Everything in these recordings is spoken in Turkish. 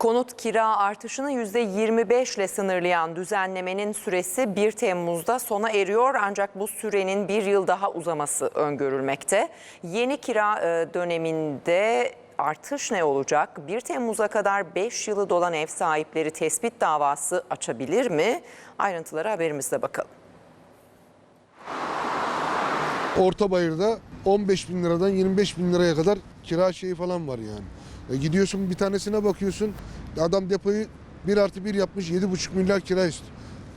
Konut kira artışını %25 ile sınırlayan düzenlemenin süresi 1 Temmuz'da sona eriyor ancak bu sürenin bir yıl daha uzaması öngörülmekte. Yeni kira e, döneminde artış ne olacak? 1 Temmuz'a kadar 5 yılı dolan ev sahipleri tespit davası açabilir mi? Ayrıntılara haberimizde bakalım. Orta Bayır'da 15 bin liradan 25 bin liraya kadar kira şeyi falan var yani. E gidiyorsun bir tanesine bakıyorsun adam depoyu 1 artı 1 yapmış 7,5 milyar kira istiyor.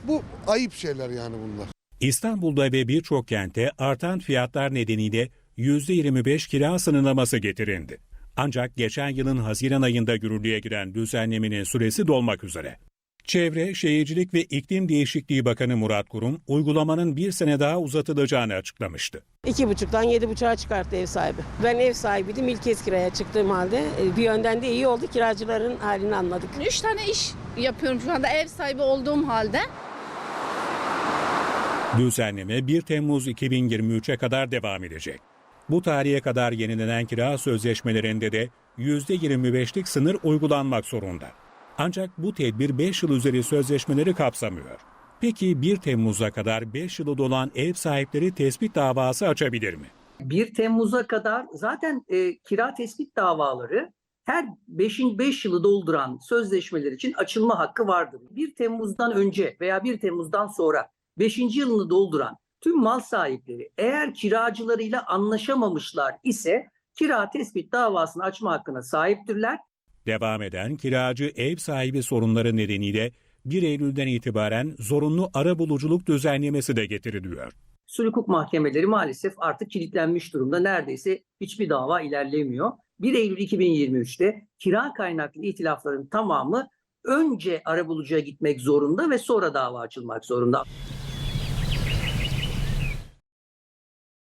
Bu ayıp şeyler yani bunlar. İstanbul'da ve birçok kente artan fiyatlar nedeniyle %25 kira sınırlaması getirildi. Ancak geçen yılın Haziran ayında yürürlüğe giren düzenlemenin süresi dolmak üzere. Çevre, Şehircilik ve İklim Değişikliği Bakanı Murat Kurum, uygulamanın bir sene daha uzatılacağını açıklamıştı. İki buçuktan yedi buçuğa çıkarttı ev sahibi. Ben ev sahibiydim ilk kez kiraya çıktığım halde. e, Bir yönden de iyi oldu kiracıların halini anladık. Üç tane iş yapıyorum şu anda ev sahibi olduğum halde. Düzenleme 1 Temmuz 2023'e kadar devam edecek. Bu tarihe kadar yenilenen kira sözleşmelerinde de %25'lik sınır uygulanmak zorunda. Ancak bu tedbir 5 yıl üzeri sözleşmeleri kapsamıyor. Peki 1 Temmuz'a kadar 5 yılı dolan ev sahipleri tespit davası açabilir mi? 1 Temmuz'a kadar zaten e, kira tespit davaları her 5. 5 yılı dolduran sözleşmeler için açılma hakkı vardır. 1 Temmuz'dan önce veya 1 Temmuz'dan sonra 5. yılını dolduran tüm mal sahipleri eğer kiracılarıyla anlaşamamışlar ise kira tespit davasını açma hakkına sahiptirler. Devam eden kiracı ev sahibi sorunları nedeniyle 1 Eylül'den itibaren zorunlu arabuluculuk düzenlemesi de getiriliyor. Hukuk mahkemeleri maalesef artık kilitlenmiş durumda. Neredeyse hiçbir dava ilerlemiyor. 1 Eylül 2023'te kira kaynaklı itilafların tamamı önce arabulucuya gitmek zorunda ve sonra dava açılmak zorunda.